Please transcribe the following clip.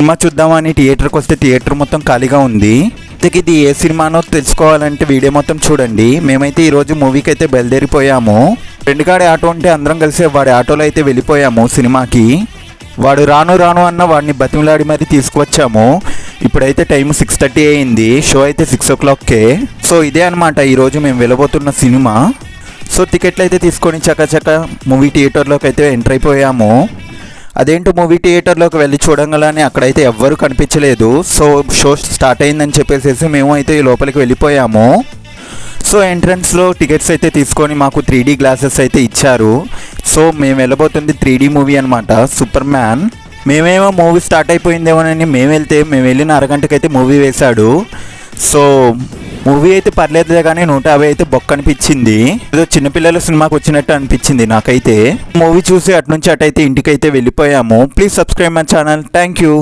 Cinema చూద్దామని థియేటర్కి వస్తే థియేటర్ మొత్తం ఖాళీగా ఉంది. ఇంతకీ ఇది ఏ సినిమానో తెలుసుకోవాలంటే వీడియో మొత్తం చూడండి. మేమైతే ఈరోజు మూవీకి అయితే బయలుదేరిపోయాము. ఫ్రెండ్ కాడి ఆటో ఉంటే అందరం కలిసి వాడి ఆటోలో అయితే వెళ్ళిపోయాము సినిమాకి. వాడు రాను రాను అన్న వాడిని బతిమలాడి మరి తీసుకువచ్చాము. ఇప్పుడైతే టైం సిక్స్ థర్టీ అయింది. షో అయితే సిక్స్ ఓ క్లాక్కే. సో ఇదే అనమాట ఈరోజు మేము వెళ్ళబోతున్న సినిమా. సో టికెట్లు అయితే తీసుకొని చకచక మూవీ థియేటర్లోకి అయితే ఎంటర్ అయిపోయాము. అదేంటో మూవీ థియేటర్లోకి వెళ్ళి చూడగలని అక్కడైతే ఎవ్వరు కనిపించలేదు. సో షో స్టార్ట్ అయిందని చెప్పేసి మేము అయితే ఈ లోపలికి వెళ్ళిపోయాము. సో ఎంట్రన్స్లో టికెట్స్ అయితే తీసుకొని మాకు త్రీ డీ గ్లాసెస్ అయితే ఇచ్చారు. సో మేము వెళ్ళబోతుంది త్రీ డీ మూవీ అనమాట సూపర్ మ్యాన్ మేమేమో మూవీ స్టార్ట్ అయిపోయిందేమోనని మేము వెళ్తే మేము వెళ్ళిన అరగంటకైతే మూవీ వేశాడు. సో మూవీ అయితే పర్లేదులే కానీ నూట యాభై అయితే బొక్క అనిపించింది ఏదో చిన్నపిల్లల సినిమాకి వచ్చినట్టు అనిపించింది నాకైతే. మూవీ చూసి అటు నుంచి అటైతే ఇంటికైతే వెళ్ళిపోయాము. Please subscribe my channel. Thank you